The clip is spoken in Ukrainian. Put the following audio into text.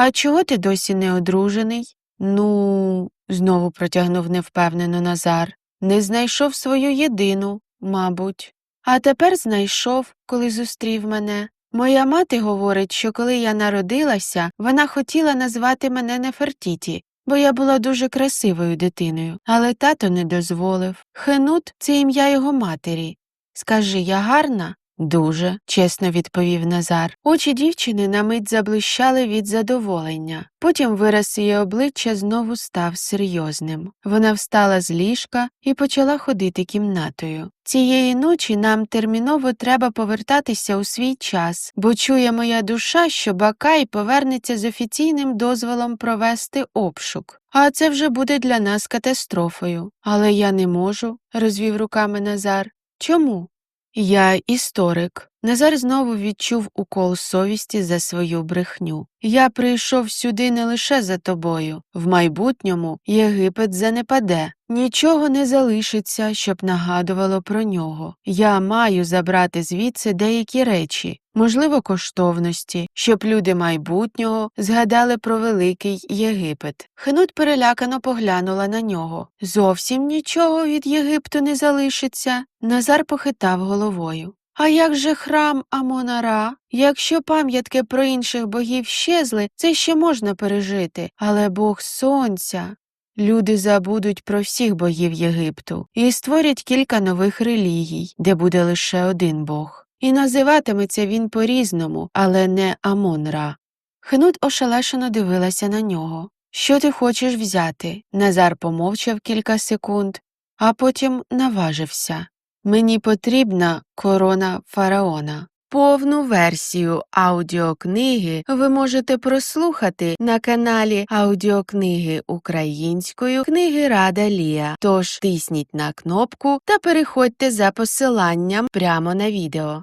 А чого ти досі не одружений? Ну, знову протягнув невпевнено Назар. Не знайшов свою єдину, мабуть. А тепер знайшов, коли зустрів мене. Моя мати говорить, що коли я народилася, вона хотіла назвати мене Нефертіті, бо я була дуже красивою дитиною, але тато не дозволив. Хенут це ім'я його матері. Скажи, я гарна? Дуже, чесно відповів Назар. Очі дівчини на мить заблищали від задоволення. Потім вираз її обличчя знову став серйозним. Вона встала з ліжка і почала ходити кімнатою. Цієї ночі нам терміново треба повертатися у свій час, бо чує моя душа, що Бакай повернеться з офіційним дозволом провести обшук. А це вже буде для нас катастрофою. Але я не можу, розвів руками Назар. Чому? Я історик. Назар знову відчув укол совісті за свою брехню. Я прийшов сюди не лише за тобою. В майбутньому Єгипет занепаде. Нічого не залишиться, щоб нагадувало про нього. Я маю забрати звідси деякі речі, можливо, коштовності, щоб люди майбутнього згадали про великий Єгипет. Хенут перелякано поглянула на нього. Зовсім нічого від Єгипту не залишиться. Назар похитав головою. А як же храм Амонара? Якщо пам'ятки про інших богів щезли, це ще можна пережити, але бог сонця. Люди забудуть про всіх богів Єгипту і створять кілька нових релігій, де буде лише один бог. І називатиметься він по-різному, але не Амон-Ра. Хенут ошелешено дивилася на нього. Що ти хочеш взяти? Назар помовчав кілька секунд, а потім наважився. Мені потрібна корона фараона. Повну версію аудіокниги ви можете прослухати на каналі аудіокниги українською книги Рада Лія. Тож тисніть на кнопку та переходьте за посиланням прямо на відео.